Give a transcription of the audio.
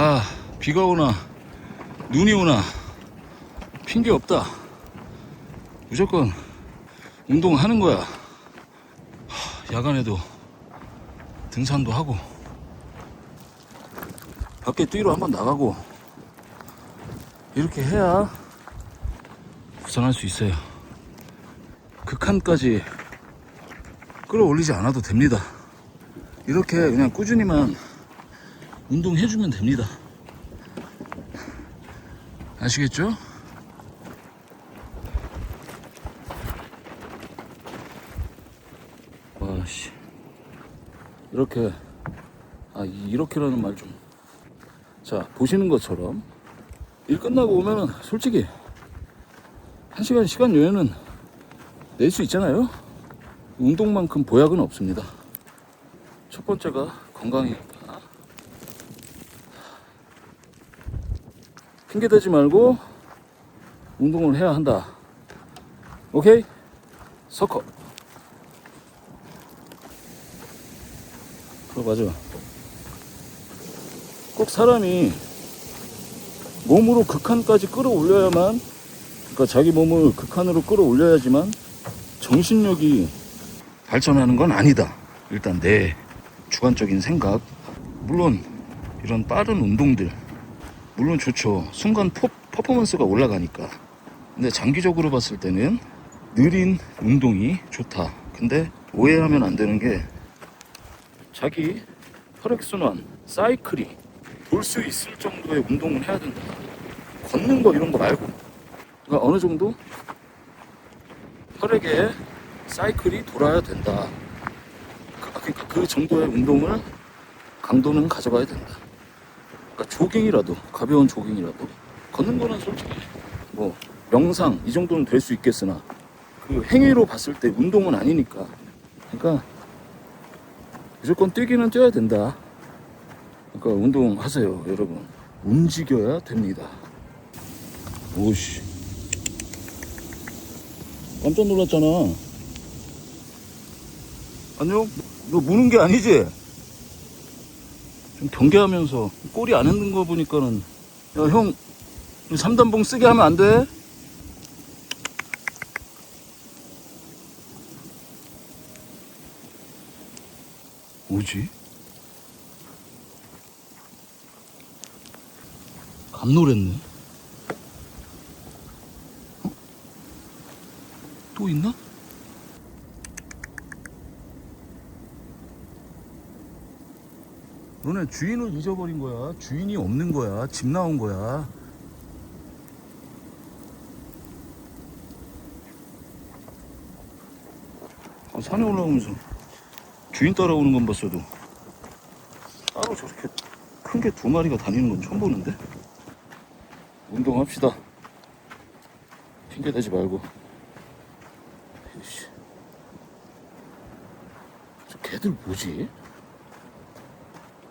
아, 비가 오나, 눈이 오나, 핑계 없다. 무조건 운동하는 거야. 하, 야간에도 등산도 하고, 밖에 뛰러 한번 나가고, 이렇게 해야 부산할 수 있어요. 극한까지 끌어올리지 않아도 됩니다. 이렇게 그냥 꾸준히만 운동해주면 됩니다. 아시겠죠? 와씨 이렇게 아 이- 이렇게라는 말 좀 자 보시는 것처럼 일 끝나고 오면은 솔직히 한 시간 시간 여유는 낼 수 있잖아요. 운동만큼 보약은 없습니다. 첫 번째가 건강이니까. 핑계대지 말고 운동을 해야 한다. 오케이? 서커. 그거 맞아. 꼭 사람이 몸으로 극한까지 끌어올려야만, 그러니까 자기 몸을 극한으로 끌어올려야지만 정신력이 발전하는 건 아니다. 일단 내 주관적인 생각. 물론 이런 빠른 운동들 물론 좋죠. 순간 퍼, 퍼포먼스가 올라가니까. 근데 장기적으로 봤을 때는 느린 운동이 좋다. 근데 오해하면 안 되는 게 자기 혈액순환, 사이클이 돌수 있을 정도의 운동을 해야 된다. 걷는 거 이런 거 말고. 그러니까 어느 정도 혈액의 사이클이 돌아야 된다. 그- 그러니까 그 정도의 운동을 강도는 가져가야 된다. 그러니까 조깅이라도 가벼운 조깅이라도 걷는 거는 솔직히 뭐 명상 이 정도는 될 수 있겠으나 그 행위로 봤을 때 운동은 아니니까 그러니까 무조건 뛰기는 뛰어야 된다. 그러니까 운동하세요, 여러분. 움직여야 됩니다. 오씨. 깜짝 놀랐잖아. 안녕? 너 무는 게 아니지? 좀 경계하면서 꼬리 안 흔든 거 보니까는 야 형 3단봉 쓰게 하면 안 돼? 뭐지? 감놀했네 어? 또 있나? 너네 주인을 잊어버린 거야. 주인이 없는 거야. 집 나온 거야. 어, 산에 올라오면서 주인 따라오는 건 봤어도 따로 저렇게 큰 게 두 마리가 다니는 건 처음 보는데? 운동합시다. 핑계 대지 말고. 저 개들 뭐지?